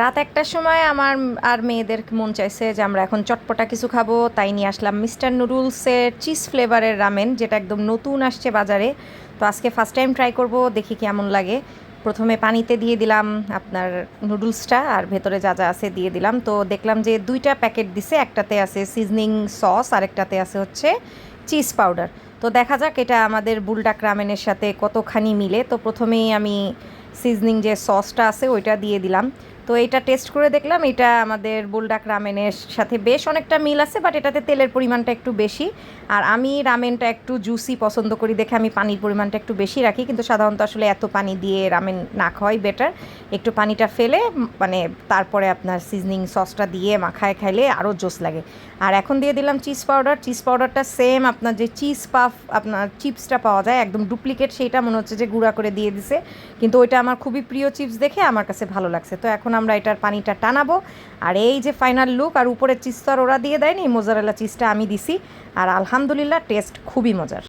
রাত একটার সময় আমার আর মেয়েদের মন চাইছে যে আমরা এখন চটপটা কিছু খাব, তাই নিয়ে আসলাম মিস্টার নুডলসের চিজ ফ্লেভারের রামেন, যেটা একদম নতুন আসছে বাজারে। তো আজকে ফার্স্ট টাইম ট্রাই করব, দেখি কেমন লাগে। প্রথমে পানিতে দিয়ে দিলাম আপনার নুডলসটা, আর ভেতরে যা যা আছে দিয়ে দিলাম। তো দেখলাম যে দুইটা প্যাকেট দিছে, একটাতে আছে সিজনিং সস, আরেকটাতে আছে হচ্ছে চিজ পাউডার। তো দেখা যাক এটা আমাদের বুলডাক রামেনের সাথে কতখানি মিলে। তো প্রথমেই আমি সিজনিং যে সসটা আছে, ওইটা দিয়ে দিলাম। তো এটা টেস্ট করে দেখলাম, এটা আমাদের বুলডাক রামেনের সাথে বেশ অনেকটা মিল আছে বাট এটাতে তেলের পরিমাণটা একটু বেশি। আর আমি রামেনটা একটু জুসি পছন্দ করি দেখে আমি পানির পরিমাণটা একটু বেশি রাখি, কিন্তু সাধারণত আসলে এত পানি দিয়ে রামেন না খাওয়াই বেটার একটু পানিটা ফেলে মানে তারপরে আপনার সিজনিং সসটা দিয়ে মাখায় খাইলে আরও জোস লাগে। আর এখন দিয়ে দিলাম চিজ পাউডার চিজ পাউডারটা সেম আপনার যে চিজ পাফ আপনার চিপসটা পাওয়া যায়, একদম ডুপ্লিকেট সেইটা মনে হচ্ছে যে গুঁড়া করে দিয়ে দিছে। কিন্তু ওইটা আমার খুবই প্রিয় চিপস দেখে আমার কাছে ভালো লাগছে। তো এখন আমরা এটার পানিটা টানাবো। আর এই যে ফাইনাল লুক আর উপরের চিজ তো আর ওরা দিয়ে দেয়নি মোজারেলা চিজটা আমি দিছি। আর আলহামদুলিল্লাহ টেস্ট খুবই মজার।